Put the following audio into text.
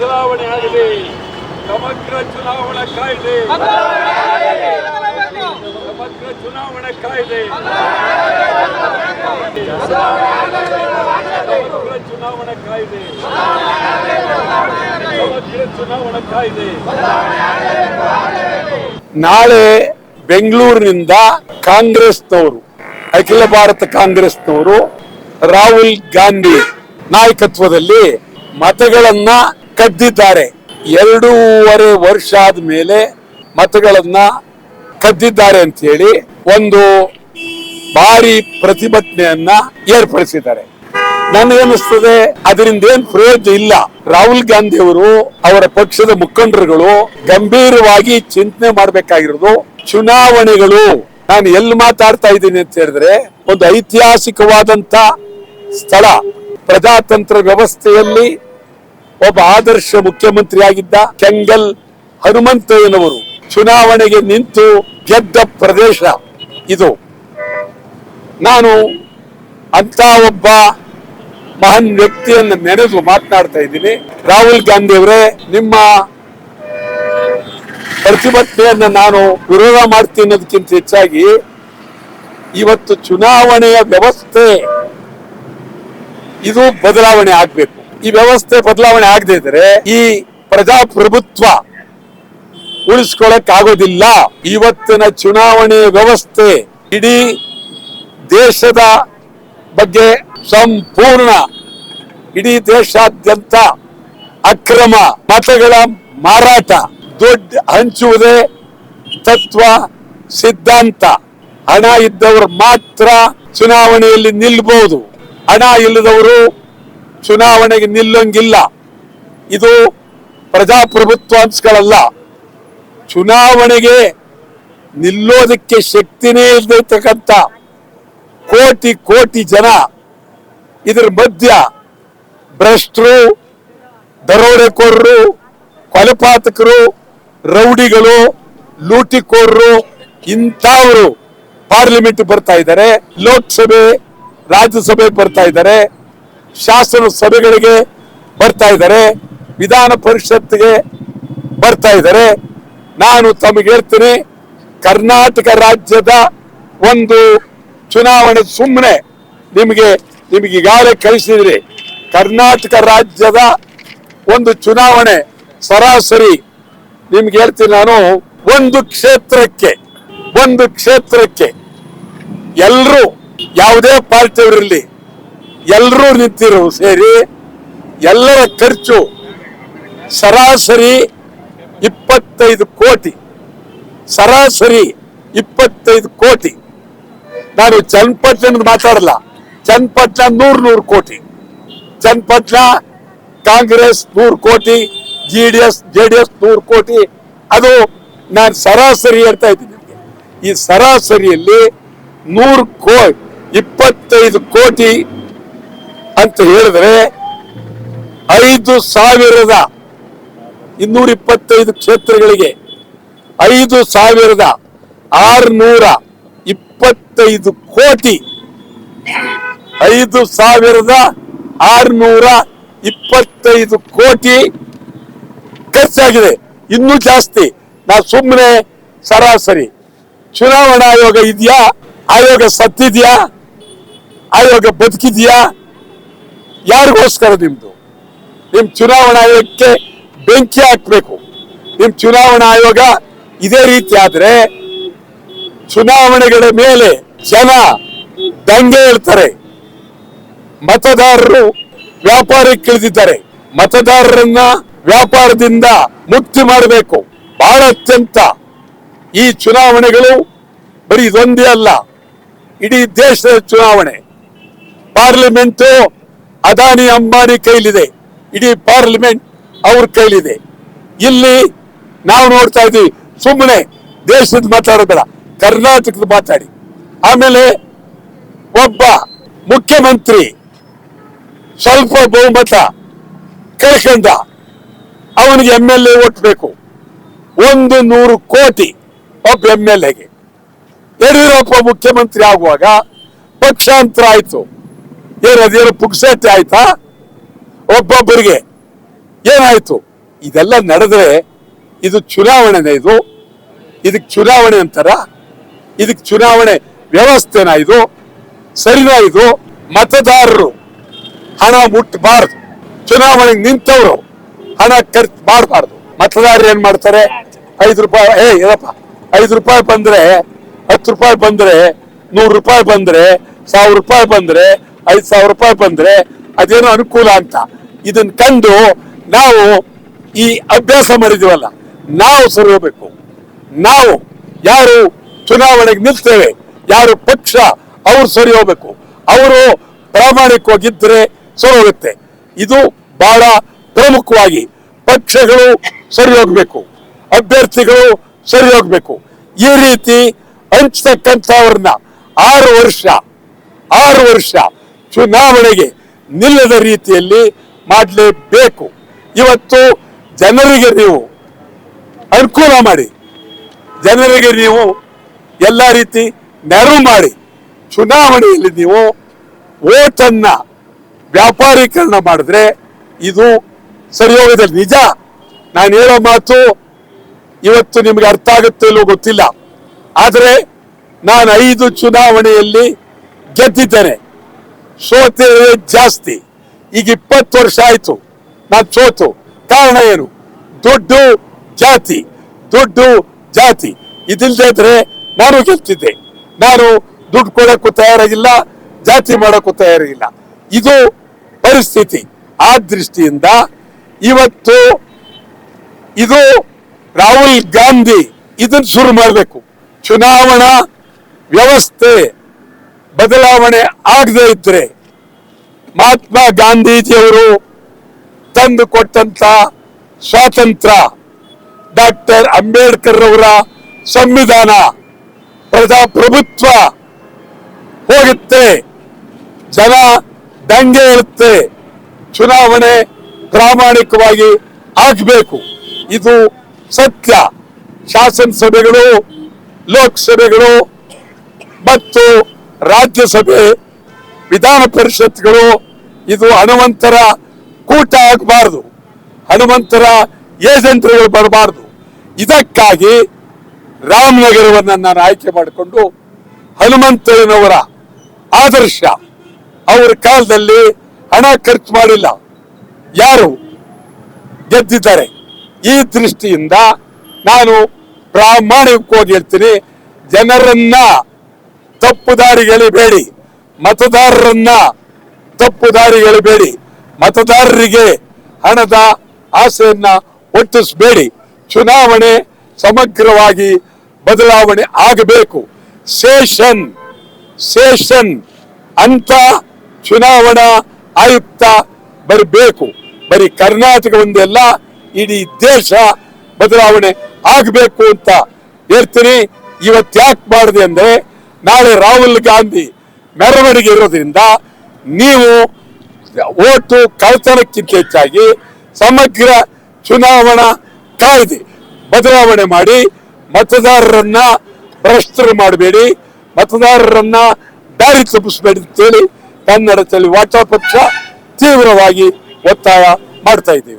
ಬದಲಾವಣೆ ಆಗಲಿ ಸಮಗ್ರ ಚುನಾವಣಾ ಕಾಯ್ದೆ. ಸಮಗ್ರ ಚುನಾವಣಾ ಕಾಯ್ದೆ. ಸಮಗ್ರ ಚುನಾವಣಾ ಕಾಯ್ದೆ. ಸಮಗ್ರ ಚುನಾವಣಾ ಕಾಯ್ದೆ. ನಾಳೆ ಬೆಂಗಳೂರಿನಿಂದ ಕಾಂಗ್ರೆಸ್ನವರು, ಅಖಿಲ ಭಾರತ ಕಾಂಗ್ರೆಸ್ನವರು ರಾಹುಲ್ ಗಾಂಧಿ ನಾಯಕತ್ವದಲ್ಲಿ ಮತಗಳನ್ನ ಕದ್ದಿದ್ದಾರೆ. ಎರಡೂವರೆ ವರ್ಷ ಆದ್ಮೇಲೆ ಮತಗಳನ್ನ ಕದ್ದಿದ್ದಾರೆ ಅಂತ ಹೇಳಿ ಒಂದು ಭಾರಿ ಪ್ರತಿಭಟನೆಯನ್ನ ಏರ್ಪಡಿಸಿದ್ದಾರೆ. ನನಗನ್ನಿಸ್ತದೆ, ಅದರಿಂದ ಏನ್ ಪ್ರಯೋಜನ ಇಲ್ಲ. ರಾಹುಲ್ ಗಾಂಧಿ ಅವರು ಅವರ ಪಕ್ಷದ ಮುಖಂಡರುಗಳು ಗಂಭೀರವಾಗಿ ಚಿಂತನೆ ಮಾಡಬೇಕಾಗಿರೋದು ಚುನಾವಣೆಗಳು. ನಾನು ಎಲ್ಲಿ ಮಾತಾಡ್ತಾ ಇದ್ದೀನಿ ಅಂತ ಹೇಳಿದ್ರೆ, ಒಂದು ಐತಿಹಾಸಿಕವಾದಂತ ಸ್ಥಳ, ಪ್ರಜಾತಂತ್ರ ವ್ಯವಸ್ಥೆಯಲ್ಲಿ ಒಬ್ಬ ಆದರ್ಶ ಮುಖ್ಯಮಂತ್ರಿ ಆಗಿದ್ದ ಕೆಂಗಲ್ ಹನುಮಂತಯ್ಯನವರು ಚುನಾವಣೆಗೆ ನಿಂತು ಗೆದ್ದ ಪ್ರದೇಶ ಇದು. ನಾನು ಅಂತ ಒಬ್ಬ ಮಹಾನ್ ವ್ಯಕ್ತಿಯನ್ನು ನೆನೆದು ಮಾತನಾಡ್ತಾ ಇದ್ದೀನಿ. ರಾಹುಲ್ ಗಾಂಧಿ ಅವರೇ, ನಿಮ್ಮ ಪ್ರತಿಭಟನೆಯನ್ನು ನಾನು ವಿರೋಧ ಮಾಡ್ತೀನಿ ಅನ್ನೋದಕ್ಕಿಂತ ಹೆಚ್ಚಾಗಿ ಇವತ್ತು ಚುನಾವಣೆಯ ವ್ಯವಸ್ಥೆ ಇದು ಬದಲಾವಣೆ ಆಗ್ಬೇಕು. ಈ ವ್ಯವಸ್ಥೆ ಬದಲಾವಣೆ ಆಗದೆ ಇದ್ರೆ ಈ ಪ್ರಜಾಪ್ರಭುತ್ವ ಉಳಿಸ್ಕೊಳಕ್ ಆಗೋದಿಲ್ಲ ಇವತ್ತಿನ ಚುನಾವಣೆ ವ್ಯವಸ್ಥೆ ಇಡೀ ದೇಶದ ಬಗ್ಗೆ ಸಂಪೂರ್ಣ, ಇಡೀ ದೇಶಾದ್ಯಂತ ಅಕ್ರಮ ಮತಗಳ ಮಾರಾಟ, ದುಡ್ಡು ಹಂಚುವುದೇ ತತ್ವ, ಸಿದ್ಧಾಂತ. ಹಣ ಇದ್ದವರು ಮಾತ್ರ ಚುನಾವಣೆಯಲ್ಲಿ ನಿಲ್ಬಹುದು ಹಣ ಇಲ್ಲದವರು ಚುನಾವಣೆಗೆ ನಿಲ್ಲಂಗಿಲ್ಲ. ಇದು ಪ್ರಜಾಪ್ರಭುತ್ವ ಅಂಶಗಳಲ್ಲ ಚುನಾವಣೆಗೆ ನಿಲ್ಲೋದಕ್ಕೆ ಶಕ್ತಿನೇ ಇಲ್ದಿರ್ತಕ್ಕಂಥ ಕೋಟಿ ಕೋಟಿ ಜನ ಇದರ ಮಧ್ಯ ಭ್ರಷ್ಟರು, ದರೋಡೆಕೋರರು, ಕೊಲೆಪಾತಕರು, ರೌಡಿಗಳು, ಲೂಟಿಕೋರರು ಇಂಥವರು ಪಾರ್ಲಿಮೆಂಟ್ ಬರ್ತಾ ಇದ್ದಾರೆ, ಲೋಕಸಭೆ, ರಾಜ್ಯಸಭೆ ಬರ್ತಾ ಇದ್ದಾರೆ. ಶಾಸನ ಸಭೆಗಳಿಗೆ ಬರ್ತಾ ಇದ್ದಾರೆ, ವಿಧಾನ ಪರಿಷತ್ಗೆ ಬರ್ತಾ ಇದ್ದಾರೆ. ನಾನು ತಮಗೆ ಹೇಳ್ತೀನಿ, ಕರ್ನಾಟಕ ರಾಜ್ಯದ ಒಂದು ಚುನಾವಣೆ ಸುಮ್ಮನೆ ನಿಮಗೆ ನಿಮಗೆ ಈಗಾಗಲೇ ಕಳಿಸಿದ್ರಿ ಕರ್ನಾಟಕ ರಾಜ್ಯದ ಒಂದು ಚುನಾವಣೆ ಸರಾಸರಿ, ನಿಮ್ಗೆ ಹೇಳ್ತೀನಿ ನಾನು, ಒಂದು ಕ್ಷೇತ್ರಕ್ಕೆ ಒಂದು ಕ್ಷೇತ್ರಕ್ಕೆ. ಎಲ್ಲರೂ ಯಾವುದೇ ಪಾರ್ಟಿಯವರಿರಲಿ ಎಲ್ಲರೂ ನಿಂತಿರು ಸೇರಿ, ಎಲ್ಲರ ಖರ್ಚು ಸರಾಸರಿ ಇಪ್ಪತ್ತೈದು ಕೋಟಿ. ಸರಾಸರಿ ಇಪ್ಪತ್ತೈದು ಕೋಟಿ. ನಾನು ಚನ್ನಪಟ್ಟಣದ ಮಾತಾಡಲ್ಲ, ಚನ್ನಪಟ್ಟಣ ನೂರು ನೂರು ಕೋಟಿ. ಚನ್ನಪಟ್ಟಣ ಕಾಂಗ್ರೆಸ್ ನೂರು ಕೋಟಿ, G D S, J D S ನೂರು ಕೋಟಿ. ಅದು ನಾನು ಸರಾಸರಿ ಹೇಳ್ತಾ ಇದ್ದೀನಿ ನಿಮಗೆ. ಈ ಸರಾಸರಿಯಲ್ಲಿ ನೂರು ಕೋ, ಇಪ್ಪತ್ತೈದು ಕೋಟಿ ಅಂತ ಹೇಳಿದ್ರೆ ಐದು ಸಾವಿರದ ಇನ್ನೂರ ಇಪ್ಪತ್ತೈದು ಕ್ಷೇತ್ರಗಳಿಗೆ ಐದು ಸಾವಿರದ ಆರುನೂರ ಇಪ್ಪತ್ತೈದು ಕೋಟಿ, ಐದು ಸಾವಿರದ ಆರುನೂರ ಇಪ್ಪತ್ತೈದು ಕೋಟಿ ಖರ್ಚಾಗಿದೆ. ಇನ್ನೂ ಜಾಸ್ತಿ. ನಾವು ಸುಮ್ಮನೆ ಸರಾಸರಿ. ಚುನಾವಣಾ ಆಯೋಗ ಇದೆಯಾ? ಆಯೋಗ ಸತ್ತಿದ್ಯಾ? ಆಯೋಗ ಬದುಕಿದ್ಯಾ? ಯಾರಿಗೋಸ್ಕರ ನಿಮ್ದು? ನಿಮ್ ಚುನಾವಣಾ ಆಯೋಗಕ್ಕೆ ಬೆಂಕಿ ಹಾಕ್ಬೇಕು. ನಿಮ್ ಚುನಾವಣಾ ಆಯೋಗ ಇದೇ ರೀತಿ ಆದ್ರೆ ಚುನಾವಣೆಗಳ ಮೇಲೆ ಜನ ದಂಗೆ ಹೇಳ್ತಾರೆ. ಮತದಾರರು ವ್ಯಾಪಾರಕ್ಕೆ ಇಳಿದಿದ್ದಾರೆ. ಮತದಾರರನ್ನ ವ್ಯಾಪಾರದಿಂದ ಮುಕ್ತಿ ಮಾಡಬೇಕು. ಬಹಳ ಅತ್ಯಂತ ಈ ಚುನಾವಣೆಗಳು ಬರೀ ಇದೊಂದೇ ಅಲ್ಲ, ಇಡೀ ದೇಶದ ಚುನಾವಣೆ. ಪಾರ್ಲಿಮೆಂಟ್ ಅದಾನಿ ಅಂಬಾನಿ ಕೈಲಿದೆ. ಇಡೀ ಪಾರ್ಲಿಮೆಂಟ್ ಅವ್ರ ಕೈಲಿದೆ. ಇಲ್ಲಿ ನಾವು ನೋಡ್ತಾ ಇದೀವಿ ಸುಮ್ಮನೆ ದೇಶದ ಮಾತಾಡೋದಿಲ್ಲ ಕರ್ನಾಟಕದ ಮಾತಾಡಿ. ಆಮೇಲೆ ಒಬ್ಬ ಮುಖ್ಯಮಂತ್ರಿ ಸ್ವಲ್ಪ ಬಹುಮತ ಕಳ್ಕೊಂಡ ಅವನಿಗೆ ಎಂ ಎಲ್ ಎ ಓಟ್ ಬೇಕು. ಒಂದು ನೂರು ಕೋಟಿ ಒಬ್ಬ ಎಂ ಎಲ್ ಎಗೆ ಯಡಿಯೂರಪ್ಪ ಮುಖ್ಯಮಂತ್ರಿ ಆಗುವಾಗ ಪಕ್ಷಾಂತರ ಆಯ್ತು. ಏನು ಅದೇನು ಪುಕ್ಸಟ್ಟೆ ಆಯ್ತಾ? ಒಬ್ಬೊಬ್ಬರಿಗೆ. ಏನಾಯ್ತು? ಇದೆಲ್ಲ ನಡೆದ್ರೆ ಇದು ಚುನಾವಣೆನೇ ಇದು? ಇದಕ್ಕೆ ಚುನಾವಣೆ ಅಂತಾರ? ಇದಕ್ಕೆ ಚುನಾವಣೆ ವ್ಯವಸ್ಥೆನ ಇದು? ಸರಿನಾ ಇದು? ಮತದಾರರು ಹಣ ಮುಟ್ಟಬಾರ್ದು ಚುನಾವಣೆಗೆ ನಿಂತವರು ಹಣ ಖರ್ಚು ಮಾಡಬಾರ್ದು. ಮತದಾರರು ಏನ್ ಮಾಡ್ತಾರೆ? ಐದು ರೂಪಾಯಿ, ಏ, ಏನಪ್ಪ? ಐದು ರೂಪಾಯಿ ಬಂದ್ರೆ, ಹತ್ತು ರೂಪಾಯಿ ಬಂದ್ರೆ, ನೂರು ರೂಪಾಯಿ ಬಂದ್ರೆ, ಸಾವಿರ ರೂಪಾಯಿ ಬಂದ್ರೆ ಐದು ಸಾವಿರ ರೂಪಾಯಿ ಬಂದ್ರೆ ಅದೇನೋ ಅನುಕೂಲ ಅಂತ. ಇದನ್ನ ಕಂಡು ನಾವು ಈ ಅಭ್ಯಾಸ ಮಾಡಿದೀವಲ್ಲ, ನಾವು ಸರಿ ಹೋಗ್ಬೇಕು ನಾವು ಯಾರು ಚುನಾವಣೆಗೆ ನಿಲ್ತೇವೆ, ಯಾರು ಪಕ್ಷ ಅವ್ರು ಸರಿ ಹೋಗ್ಬೇಕು ಅವರು ಪ್ರಾಮಾಣಿಕವಾಗಿದ್ದರೆ ಸರಿ ಹೋಗುತ್ತೆ ಇದು ಬಹಳ ಪ್ರಮುಖವಾಗಿ ಪಕ್ಷಗಳು ಸರಿ ಹೋಗ್ಬೇಕು ಅಭ್ಯರ್ಥಿಗಳು ಸರಿ ಹೋಗ್ಬೇಕು ಈ ರೀತಿ ಹಂಚ್ತಕ್ಕಂಥವ್ರನ್ನ ಆರು ವರ್ಷ ಆರು ವರ್ಷ ಚುನಾವಣೆಗೆ ನಿಲ್ಲದ ರೀತಿಯಲ್ಲಿ ಮಾಡಲೇಬೇಕು. ಇವತ್ತು ಜನರಿಗೆ ನೀವು ಅನುಕೂಲ ಮಾಡಿ. ಜನರಿಗೆ ನೀವು ಎಲ್ಲ ರೀತಿ ನೆರವು ಮಾಡಿ. ಚುನಾವಣೆಯಲ್ಲಿ ನೀವು ಓಟನ್ನ ವ್ಯಾಪಾರೀಕರಣ ಮಾಡಿದ್ರೆ ಇದು ಸರಿ ನಿಜ, ನಾನು ಹೇಳೋ ಮಾತು ಇವತ್ತು ನಿಮಗೆ ಅರ್ಥ ಆಗುತ್ತೆ ಇಲ್ಲೋ ಗೊತ್ತಿಲ್ಲ. ಆದರೆ ನಾನು ಐದು ಚುನಾವಣೆಯಲ್ಲಿ ಗೆದ್ದಿದ್ದೇನೆ. ಸೋತೆ ಜಾಸ್ತಿ. ಈಗ ಇಪ್ಪತ್ತು ವರ್ಷ ಆಯ್ತು. ನಾನು ಸೋತು. ಕಾರಣ ಏನು? ದುಡ್ಡು ಜಾತಿ. ದುಡ್ಡು ಜಾತಿ. ಇದಿಲ್ಲದೆ ನಾನು ಗೆಲ್ತಿದ್ದೆ. ನಾನು ದುಡ್ಡು ಕೊಡೋಕ್ಕೂ ತಯಾರಾಗಿಲ್ಲ, ಜಾತಿ ಮಾಡೋಕ್ಕೂ ತಯಾರಾಗಿಲ್ಲ. ಇದು ಪರಿಸ್ಥಿತಿ. ಆ ದೃಷ್ಟಿಯಿಂದ ಇವತ್ತು ಇದು ರಾಹುಲ್ ಗಾಂಧಿ ಇದನ್ನ ಶುರು ಮಾಡಬೇಕು. ಚುನಾವಣಾ ವ್ಯವಸ್ಥೆ. ಬದಲಾವಣೆ ಆಗದೆ ಇದ್ರೆ ಮಹಾತ್ಮ ಗಾಂಧೀಜಿಯವರು ತಂದು ಕೊಟ್ಟಂತ ಸ್ವಾತಂತ್ರ್ಯ ಡಾಕ್ಟರ್ ಅಂಬೇಡ್ಕರ್ ಅವರ ಸಂವಿಧಾನ ಪ್ರಜಾಪ್ರಭುತ್ವ ಹೋಗುತ್ತೆ. ಜನ ದಂಗೆ ಇರುತ್ತೆ. ಚುನಾವಣೆ ಪ್ರಾಮಾಣಿಕವಾಗಿ ಆಗಬೇಕು. ಇದು ಸತ್ಯ. ಶಾಸನಸಭೆಗಳು, ಲೋಕಸಭೆಗಳು ಮತ್ತು ರಾಜ್ಯಸಭೆ ವಿಧಾನ ಪರಿಷತ್ಗಳು ಇದು ಹನುಮಂತರ ಕೂಟ ಆಗಬಾರದು. ಹನುಮಂತರ ಏಜೆಂಟ್ಗಳು ಬರಬಾರದು. ಇದಕ್ಕಾಗಿ ರಾಮನಗರವನ್ನು ನಾನು ಆಯ್ಕೆ ಮಾಡಿಕೊಂಡು ಹನುಮಂತಯ್ಯನವರ ಆದರ್ಶ ಅವರ ಕಾಲದಲ್ಲಿ ಹಣ ಖರ್ಚು ಮಾಡಿಲ್ಲ. ಯಾರು ಗೆದ್ದಿದ್ದಾರೆ? ಈ ದೃಷ್ಟಿಯಿಂದ ನಾನು ಪ್ರಾಮಾಣಿಕವಾಗಿ ಹೇಳ್ತೀನಿ, ಜನರನ್ನ ತಪ್ಪು ದಾರಿಗೆಳಿಬೇಡಿ ಮತದಾರರನ್ನ ತಪ್ಪು ದಾರಿಗೆಳಿಬೇಡಿ ಮತದಾರರಿಗೆ ಹಣದ ಆಸೆಯನ್ನ ಒಟ್ಟಿಸಬೇಡಿ. ಚುನಾವಣೆ ಸಮಗ್ರವಾಗಿ ಬದಲಾವಣೆ ಆಗಬೇಕು. ಸೇಷನ್ ಸೇಷನ್ ಅಂತ ಚುನಾವಣಾ ಆಯುಕ್ತ ಬರಬೇಕು. ಬರೀ ಕರ್ನಾಟಕ ಒಂದೆಲ್ಲ ಇಡೀ ದೇಶ ಬದಲಾವಣೆ ಆಗಬೇಕು ಅಂತ ಹೇಳ್ತೀನಿ. ಇವತ್ತು ಯಾಕೆ ಮಾಡಿದೆ ಅಂದ್ರೆ ನಾಳೆ ರಾಹುಲ್ ಗಾಂಧಿ ಮೆರವಣಿಗೆ ಇರೋದ್ರಿಂದ ನೀವು ಓಟು ಕಳ್ತನಕ್ಕಿಂತ ಹೆಚ್ಚಾಗಿ ಸಮಗ್ರ ಚುನಾವಣಾ ಕಾಯ್ದೆ ಬದಲಾವಣೆ ಮಾಡಿ ಮತದಾರರನ್ನ ಭ್ರಷ್ಟರು ಮಾಡಬೇಡಿ, ಮತದಾರರನ್ನ ದಾರಿ ತಪ್ಪಿಸಬೇಡಿ ಅಂತೇಳಿ ಕನ್ನಡದಲ್ಲಿ ವಾಟಾ ಪಕ್ಷ ತೀವ್ರವಾಗಿ ಒತ್ತಾಯ ಮಾಡ್ತಾ ಇದ್ದೀವಿ.